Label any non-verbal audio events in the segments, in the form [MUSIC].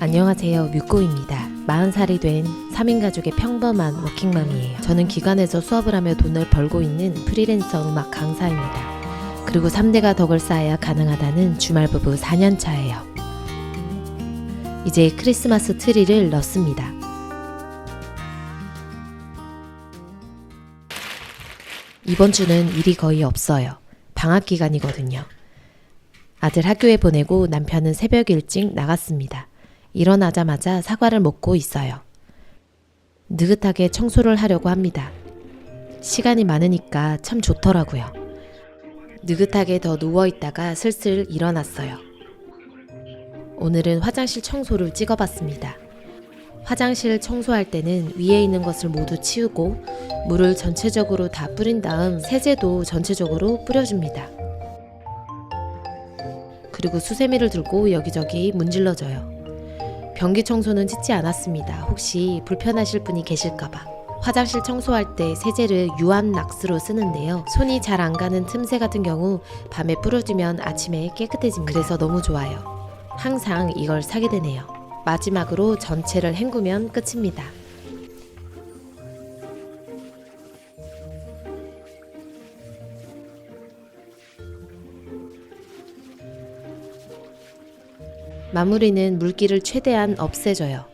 안녕하세요. 뮤꼬입니다. 40살이 된 3인 가족의 평범한 워킹맘이에요. 저는 기관에서 수업을 하며 돈을 벌고 있는 프리랜서 음악 강사입니다. 그리고 3대가 덕을 쌓아야 가능하다는 주말 부부 4년 차예요. 이제 크리스마스 트리를 넣습니다. 이번 주는 일이 거의 없어요. 방학 기간이거든요. 아들 학교에 보내고 남편은 새벽 일찍 나갔습니다. 일어나자마자 사과를 먹고 있어요. 느긋하게 청소를 하려고 합니다. 시간이 많으니까 참 좋더라고요. 느긋하게 더 누워있다가 슬슬 일어났어요. 오늘은 화장실 청소를 찍어봤습니다. 화장실 청소할 때는 위에 있는 것을 모두 치우고 물을 전체적으로 다 뿌린 다음 세제도 전체적으로 뿌려줍니다. 그리고 수세미를 들고 여기저기 문질러줘요. 변기 청소는 짓지 않았습니다. 혹시 불편하실 분이 계실까봐. 화장실 청소할 때 세제를 유한 락스로 쓰는데요. 손이 잘 안 가는 틈새 같은 경우 밤에 뿌려주면 아침에 깨끗해집니다. 그래서 너무 좋아요. 항상 이걸 사게 되네요. 마지막으로 전체를 헹구면 끝입니다. 마무리는 물기를 최대한 없애줘요.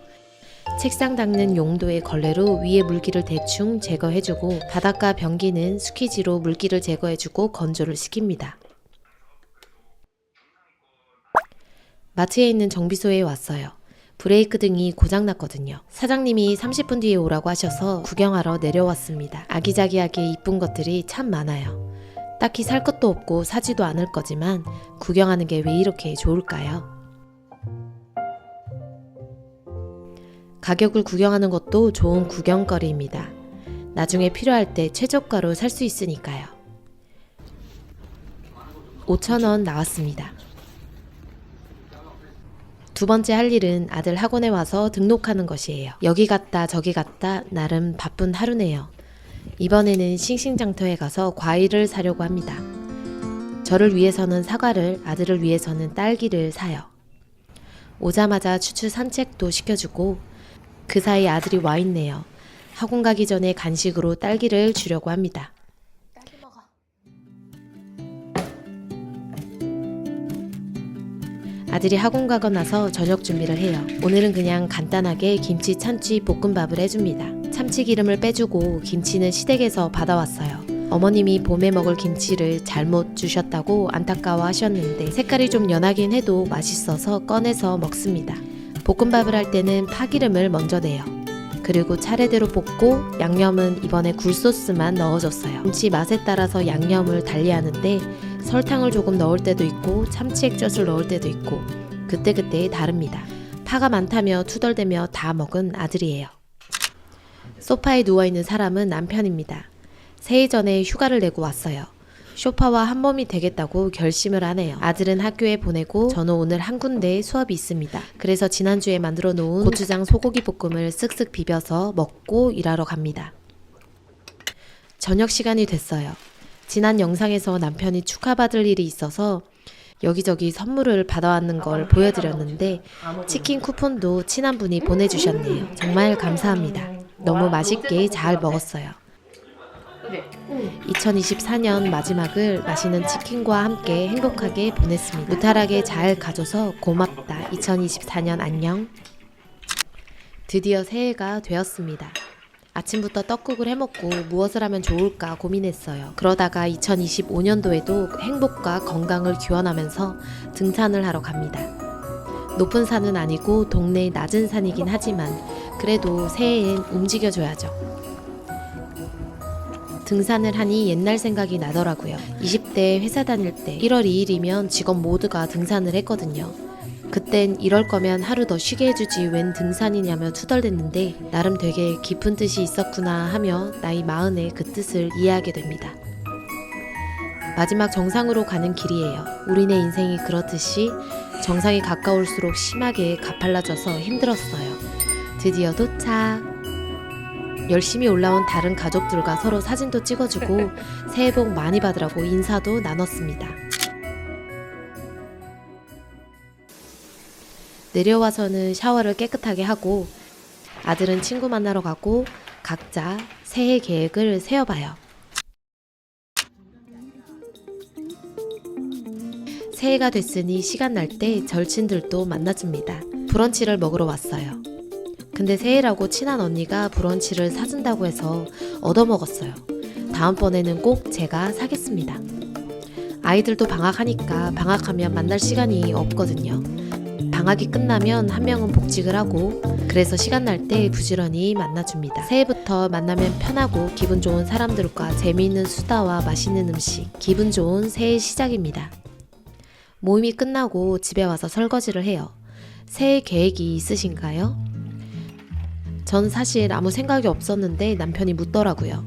책상 닦는 용도의 걸레로 위에 물기를 대충 제거해주고 바닥과 변기는 스퀴지로 물기를 제거해주고 건조를 시킵니다. 마트에 있는 정비소에 왔어요. 브레이크 등이 고장났거든요. 사장님이 30분 뒤에 오라고 하셔서 구경하러 내려왔습니다. 아기자기하게 이쁜 것들이 참 많아요. 딱히 살 것도 없고 사지도 않을 거지만 구경하는 게 왜 이렇게 좋을까요? 가격을 구경하는 것도 좋은 구경거리입니다. 나중에 필요할 때 최저가로 살 수 있으니까요. 5,000원 나왔습니다. 두 번째 할 일은 아들 학원에 와서 등록하는 것이에요. 여기 갔다 저기 갔다 나름 바쁜 하루네요. 이번에는 싱싱장터에 가서 과일을 사려고 합니다. 저를 위해서는 사과를, 아들을 위해서는 딸기를 사요. 오자마자 추추 산책도 시켜주고 그 사이 아들이 와 있네요. 학원 가기 전에 간식으로 딸기를 주려고 합니다. 아들이 학원 가고 나서 저녁 준비를 해요. 오늘은 그냥 간단하게 김치 참치 볶음밥을 해줍니다. 참치 기름을 빼주고 김치는 시댁에서 받아왔어요. 어머님이 봄에 먹을 김치를 잘못 주셨다고 안타까워 하셨는데 색깔이 좀 연하긴 해도 맛있어서 꺼내서 먹습니다. 볶음밥을 할 때는 파기름을 먼저 내요. 그리고 차례대로 볶고 양념은 이번에 굴소스만 넣어줬어요. 김치 맛에 따라서 양념을 달리하는데 설탕을 조금 넣을 때도 있고 참치 액젓을 넣을 때도 있고 그때그때 다릅니다. 파가 많다며 투덜대며 다 먹은 아들이에요. 소파에 누워있는 사람은 남편입니다. 새해 전에 휴가를 내고 왔어요. 쇼파와 한 몸이 되겠다고 결심을 하네요. 아들은 학교에 보내고 저는 오늘 한 군데 수업이 있습니다. 그래서 지난주에 만들어 놓은 고추장 소고기 볶음을 쓱쓱 비벼서 먹고 일하러 갑니다. 저녁 시간이 됐어요. 지난 영상에서 남편이 축하받을 일이 있어서 여기저기 선물을 받아왔는 걸 보여드렸는데 치킨 쿠폰도 친한 분이 보내주셨네요. 정말 감사합니다. 너무 맛있게 잘 먹었어요. 2024년 마지막을 맛있는 치킨과 함께 행복하게 보냈습니다. 무탈하게 잘 가줘서 고맙다. 2024년 안녕. 드디어 새해가 되었습니다. 아침부터 떡국을 해먹고 무엇을 하면 좋을까 고민했어요. 그러다가 2025년도에도 행복과 건강을 기원하면서 등산을 하러 갑니다. 높은 산은 아니고 동네 낮은 산이긴 하지만 그래도 새해엔 움직여줘야죠. 등산을 하니 옛날 생각이 나더라고요. 20대 회사 다닐 때 1월 2일이면 직원 모두가 등산을 했거든요. 그땐 이럴 거면 하루 더 쉬게 해주지 웬 등산이냐며 투덜댔는데 나름 되게 깊은 뜻이 있었구나 하며 나이 마흔에 그 뜻을 이해하게 됩니다. 마지막 정상으로 가는 길이에요. 우리네 인생이 그렇듯이 정상이 가까울수록 심하게 가팔라져서 힘들었어요. 드디어 도착. 열심히 올라온 다른 가족들과 서로 사진도 찍어주고 [LAUGHS] 새해 복 많이 받으라고 인사도 나눴습니다. 내려와서는 샤워를 깨끗하게 하고 아들은 친구 만나러 가고 각자 새해 계획을 세워봐요. 새해가 됐으니 시간 날 때 절친들도 만나줍니다. 브런치를 먹으러 왔어요. 근데 새해라고 친한 언니가 브런치를 사준다고 해서 얻어먹었어요. 다음번에는 꼭 제가 사겠습니다. 아이들도 방학하니까 방학하면 만날 시간이 없거든요. 방학이 끝나면 한 명은 복직을 하고 그래서 시간 날 때 부지런히 만나줍니다. 새해부터 만나면 편하고 기분 좋은 사람들과 재미있는 수다와 맛있는 음식, 기분 좋은 새해 시작입니다. 모임이 끝나고 집에 와서 설거지를 해요. 새해 계획이 있으신가요? 전 사실 아무 생각이 없었는데 남편이 묻더라고요.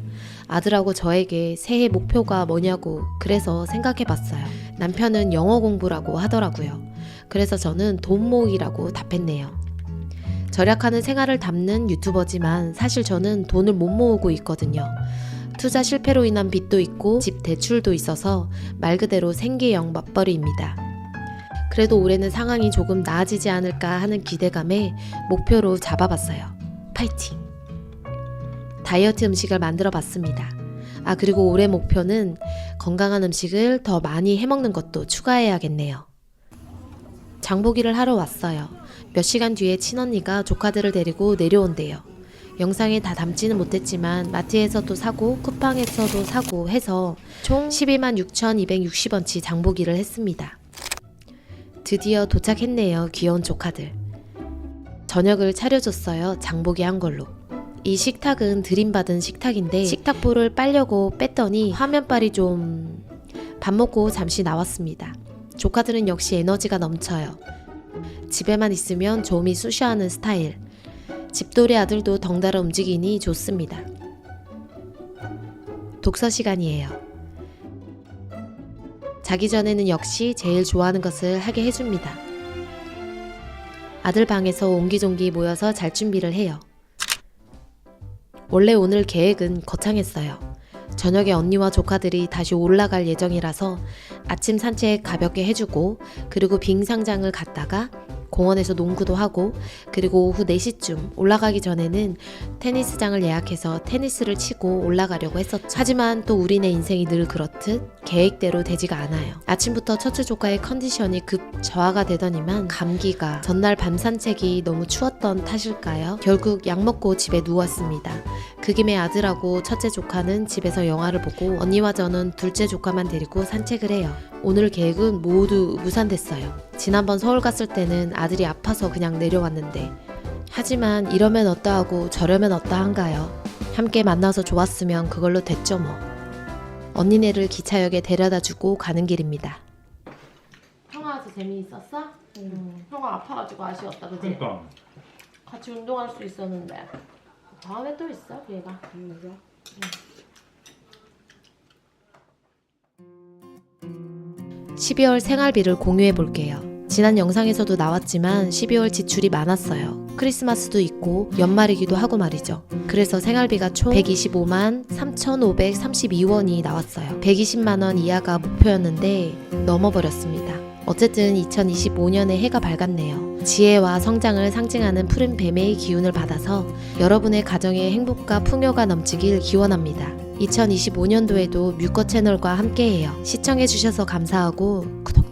아들하고 저에게 새해 목표가 뭐냐고 그래서 생각해 봤어요. 남편은 영어 공부라고 하더라고요. 그래서 저는 돈 모으기라고 답했네요. 절약하는 생활을 담는 유튜버지만 사실 저는 돈을 못 모으고 있거든요. 투자 실패로 인한 빚도 있고 집 대출도 있어서 말 그대로 생계형 맞벌이입니다. 그래도 올해는 상황이 조금 나아지지 않을까 하는 기대감에 목표로 잡아봤어요. 파이팅! 다이어트 음식을 만들어 봤습니다. 아, 그리고 올해 목표는 건강한 음식을 더 많이 해먹는 것도 추가해야겠네요. 장보기를 하러 왔어요. 몇 시간 뒤에 친언니가 조카들을 데리고 내려온대요. 영상에 다 담지는 못했지만 마트에서도 사고 쿠팡에서도 사고 해서 총 12만 6,260원치 장보기를 했습니다. 드디어 도착했네요. 귀여운 조카들. 저녁을 차려줬어요. 장보기 한 걸로. 이 식탁은 드림받은 식탁인데 식탁볼을 빨려고 뺐더니 화면빨이 좀... 밥 먹고 잠시 나왔습니다. 조카들은 역시 에너지가 넘쳐요. 집에만 있으면 좀이 쑤셔하는 스타일. 집돌이 아들도 덩달아 움직이니 좋습니다. 독서 시간이에요. 자기 전에는 역시 제일 좋아하는 것을 하게 해줍니다. 아들 방에서 옹기종기 모여서 잘 준비를 해요. 원래 오늘 계획은 거창했어요. 저녁에 언니와 조카들이 다시 올라갈 예정이라서 아침 산책 가볍게 해주고 그리고 빙 상장을 갔다가 공원에서 농구도 하고 그리고 오후 4시쯤 올라가기 전에는 테니스장을 예약해서 테니스를 치고 올라가려고 했었죠. 하지만 또 우리네 인생이 늘 그렇듯 계획대로 되지가 않아요. 아침부터 첫째 조카의 컨디션이 급 저하가 되더니만 감기가 전날 밤 산책이 너무 추웠던 탓일까요? 결국 약 먹고 집에 누웠습니다. 그 김에 아들하고 첫째 조카는 집에서 영화를 보고 언니와 저는 둘째 조카만 데리고 산책을 해요. 오늘 계획은 모두 무산됐어요. 지난번 서울 갔을 때는 아들이 아파서 그냥 내려왔는데 하지만 이러면 어떠하고 저러면 어떠한가요? 함께 만나서 좋았으면 그걸로 됐죠 뭐. 언니네를 기차역에 데려다 주고 가는 길입니다. 형아 와서 재미있었어? 응. 형아 아파가지고 아쉬웠다 그지? 그러니까 같이 운동할 수 있었는데 다음에 또 있어 얘가. 응. 12월 생활비를 공유해 볼게요. 지난 영상에서도 나왔지만 12월 지출이 많았어요. 크리스마스도 있고 연말이기도 하고 말이죠. 그래서 생활비가 총 125만 3,532원이 나왔어요. 120만 원 이하가 목표였는데 넘어버렸습니다. 어쨌든 2025년에 해가 밝았네요. 지혜와 성장을 상징하는 푸른 뱀의 기운을 받아서 여러분의 가정에 행복과 풍요가 넘치길 기원합니다. 2025년도에도 뮤커 채널과 함께해요. 시청해주셔서 감사하고 구독